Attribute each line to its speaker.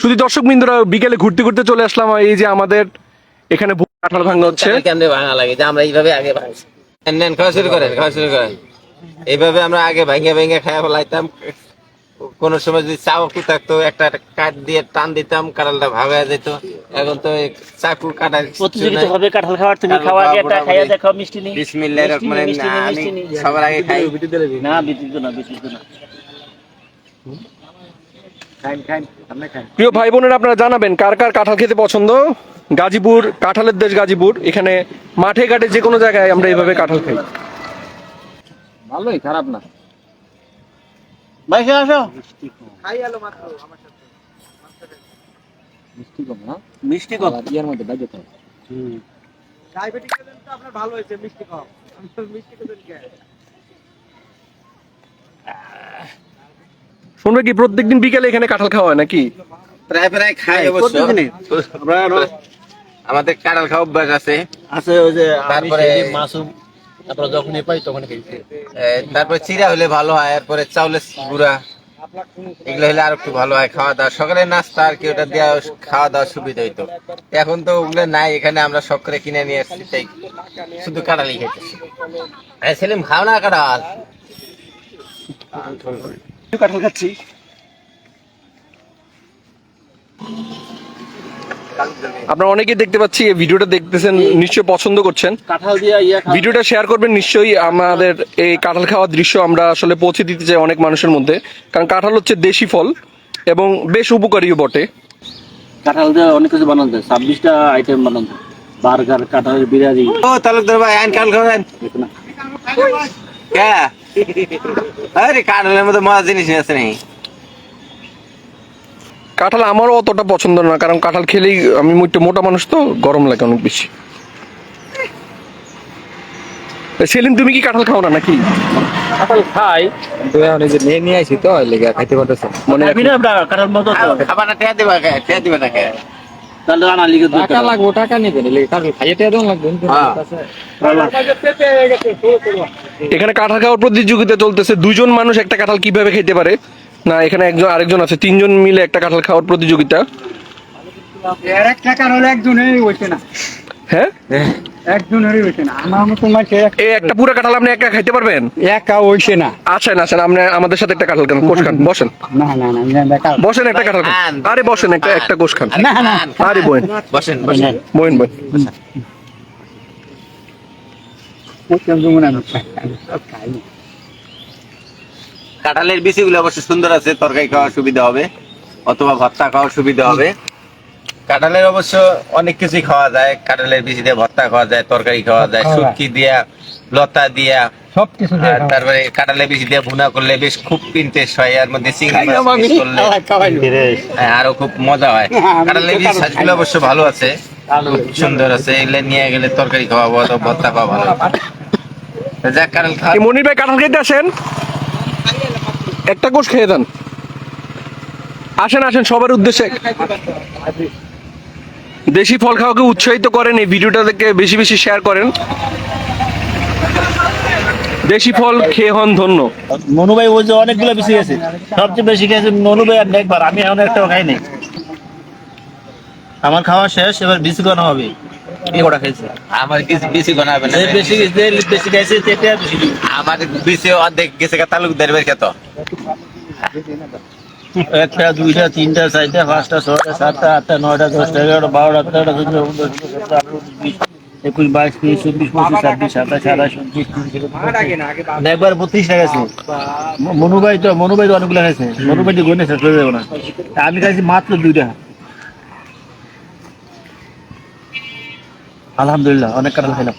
Speaker 1: শুধু দর্শক বিন্দুরা বিকেলে ঘুরতে ঘুরতে চলে আসলাম এই যে আমাদের এখানে কাঁঠাল ভাঙা হচ্ছে।
Speaker 2: কেমনে ভাঙা লাগে? যে আমরা এইভাবে আগে ভাঙছি। নেন, খাওয়া শুরু করেন খাওয়া শুরু করেন। এইভাবে আমরা আগে ভেঙে ভেঙে খাওয়া ফেলাইতাম। কোন সময় যদি চাকু থাকতো একটা কাঠ দিয়ে টান দিতাম কাঁঠালটা ভাঙা যেত। এখন তো চাকু কাটা
Speaker 3: প্রতিযোগিতা হবে কাঁঠাল খাওয়ার তুমি খাওয়া আগে একটা খাইয়া। দেখাও মিষ্টি নেই
Speaker 2: বিসমিল্লাহ
Speaker 3: মিষ্টি
Speaker 2: রহমানির আমি সবার আগে খাই।
Speaker 3: না বিদ্যুৎ না বিদ্যুৎ না।
Speaker 1: প্রিয় ভাই বোনেরা আপনারা জানাবেন কার কার কাঁঠাল খেতে পছন্দ? গাজীপুর কাঁঠালের দেশ গাজীপুর। এখানে মাঠে ঘাটে যে কোনো জায়গায় আমরা এইভাবে কাঁঠাল খাই।
Speaker 4: ভালোই খারাপ না।
Speaker 3: ভাই আসো।
Speaker 4: মিষ্টি কম না?
Speaker 3: মিষ্টি কম।
Speaker 4: ইয়ার মধ্যে বাজে তো।
Speaker 1: শুনবে কি প্রত্যেকদিন বিকেলে এখানে কাঁঠাল খাওয়া হয় নাকি?
Speaker 2: প্রায় প্রায় খাই অবশ্য। আমাদের কাঁঠাল খাওয়া অভ্যাস আছে।
Speaker 3: আছে ওই যে
Speaker 2: তারপরে
Speaker 3: মাসুম তারপরে যখনই পাই তখন খাইছি
Speaker 2: এ, তারপরে চিরা হলে ভালো হয় এরপরে চাউলের গুঁড়া। এগুলো হলে আর একটু ভালো হয় খাওয়া দাওয়া। সকালে নাস্তা আর কি ওটা দেওয়া খাওয়া দাওয়া সুবিধা হইতো। এখন তো ওগুলো নাই এখানে আমরা সব করে কিনে নিয়ে আসছি তাই শুধু কাঁঠালই খাইতেছি। হ্যাঁ সেলিম খাও না কাঁঠাল।
Speaker 1: কাঁঠাল খাচ্ছি। আপনারা অনেকেই দেখতে পাচ্ছি এই ভিডিওটা দেখতেছেন নিশ্চয়ই পছন্দ করছেন।
Speaker 3: কাঁঠাল খাওয়া।
Speaker 1: ভিডিওটা শেয়ার করবেন নিশ্চয়ই আমাদের এই কাঁঠাল খাওয়ার দৃশ্য আমরা আসলে পৌঁছে দিতে চাই অনেক মানুষের মধ্যে। কারণ কাঁঠাল হচ্ছে দেশি ফল এবং বেশ উপকারীও বটে।
Speaker 3: কাঁঠাল দিয়ে অনেক কিছু বানানো যায়। ছাব্বিশটা আইটেম বানানো যায়। বার্গার কাঁঠালের বিরিয়ানি।
Speaker 2: ও তালুকদার ভাই আইন কাল খাবেন কে? আরে কাঁঠালের মধ্যে মজা জিনিস আছে নেই
Speaker 1: কাঁঠাল আমারও অতটা পছন্দ না কারণ কাঁঠাল খেলেই আমি একটু মোটা মানুষ তো গরম লাগে অনেক বেশি। তা সেলিম তুমি কি কাঁঠাল খাও না নাকি?
Speaker 4: কাঁঠাল খাই কিন্তু এখন যে নিয়ে নিয়ে আসি তো লেগে খাইতে পারতেছে।
Speaker 1: মানে
Speaker 3: না কাঁঠাল মতো
Speaker 2: খাবার না টেয়া দিবা কে টেয়া দিবা না কে?
Speaker 3: তাহলে আনা লিগে
Speaker 4: টাকা লাগবো টাকা নিবেন কাঁঠাল খাইয়ে দেওয়া লাগবে
Speaker 2: হ্যাঁ।
Speaker 1: এখানে কাঁঠাল খাওয়ার প্রতিযোগিতা চলতেছে। দুজন মানুষ একটা কাঁঠাল কীভাবে খেতে পারে? না এখানে একজন আরেকজন আছে তিনজন মিলে একটা কাঁঠাল খাওয়ার প্রতিযোগিতা।
Speaker 5: এক টাকার হলে একজনেরই হইছে না।
Speaker 1: হ্যাঁ।
Speaker 5: একজনেরই হইছে না। আমার মতো মাঝে
Speaker 1: এই একটা পুরো কাঁঠাল আপনি একা খাইতে পারবেন?
Speaker 5: একা হইছে না।
Speaker 1: আসেন আসেন আপনি আমাদের সাথে একটা কাঁঠাল খান কোষ খান বসেন।
Speaker 5: না না না না
Speaker 1: বসেন একটা কাঁঠাল খান। আরে বসেন একটা একটা কোষ খান।
Speaker 5: না না
Speaker 1: আরে বইন।
Speaker 2: বসেন বসেন।
Speaker 1: বইন বইন।
Speaker 5: ওইরকম যেমন আমি খাই, আমি সব খাই না।
Speaker 2: কাঁঠালের বিচিগুলো অবশ্য সুন্দর আছে তরকারি খাওয়ার সুবিধা হবে অথবা ভর্তা খাওয়ার সুবিধা হবে। কাঁঠালের অবশ্য অনেক কিছুই খাওয়া যায়। কাঁঠালের বিচি দিয়ে ভর্তা খাওয়া যায় তরকারি খাওয়া যায়। শুটকি দিয়া লতা দিয়া।
Speaker 5: সব কিছু দিয়ে
Speaker 2: আর
Speaker 5: খাওয়া।
Speaker 2: তারপরে কাঁঠালের বিচি দিয়ে ভুনা করলে বেশ খুব ইন্টারেস্ট হয় এর মধ্যে চিংড়ি মাছ করলে। হ্যাঁ, আরও খুব মজা হয়।
Speaker 5: হ্যাঁ,
Speaker 2: কাঁঠালের বিচি
Speaker 5: কাঁঠাল
Speaker 2: অবশ্য ভালো আছে সুন্দর আছে। এগুলো নিয়ে গেলে তরকারি খাওয়া ভালো ভর্তা খাওয়া ভালো। যাক কাঁঠাল খাওয়া
Speaker 1: মনির ভাই কাঁঠাল খেতে আসেন? একটা কোষ খেয়ে দেন আসেন আসেন সবার উদ্দেশ্যে। দেশি ফল খাওয়াকে উৎসাহিত করেন এই ভিডিওটা থেকে বেশি বেশি শেয়ার করেন। দেশি ফল খেয়ে হন ধন্য।
Speaker 3: মনু ভাই ওই যে অনেকগুলো বেশি গেছে সবচেয়ে বেশি গেছে মনু ভাই আর একবার আমি এখন একটা খাই নাই। আমার খাওয়া শেষ এবার বেশি কোনো হবে। এই কটা খাইছে
Speaker 2: আমার কিছু বেশি বানাবে না
Speaker 3: বেশি বেশি খাইছে সেটা বেশি।
Speaker 2: আমার বেশি অর্ধেক গেছে তালুকদার বের খেত
Speaker 3: একটা, দুইটা, তিনটা, চারটা, পাঁচটা, ছয়টা, সাতটা, আটটা, নয়টা, দশটা, এগারোটা, বারোটা, তেরোটা চোদ্দ পনেরো ষোলো সতেরো আঠারো বিশ, একুশ, বাইশ তেইশ চব্বিশ, পঁচিশ, ছাব্বিশ, সাতাশ, আঠাশ, উনত্রিশ, তিরিশ। একবার বত্রিশ গেছে। মনুবাই তো মনুবাই তো অনেকগুলো খাইছে মনুবাই তো গনে শেষ হয়ে না। আমি খাইছি মাত্র দুইটা। আলহামদুলিল্লাহ, অনেক কাঁঠাল খাইলাম।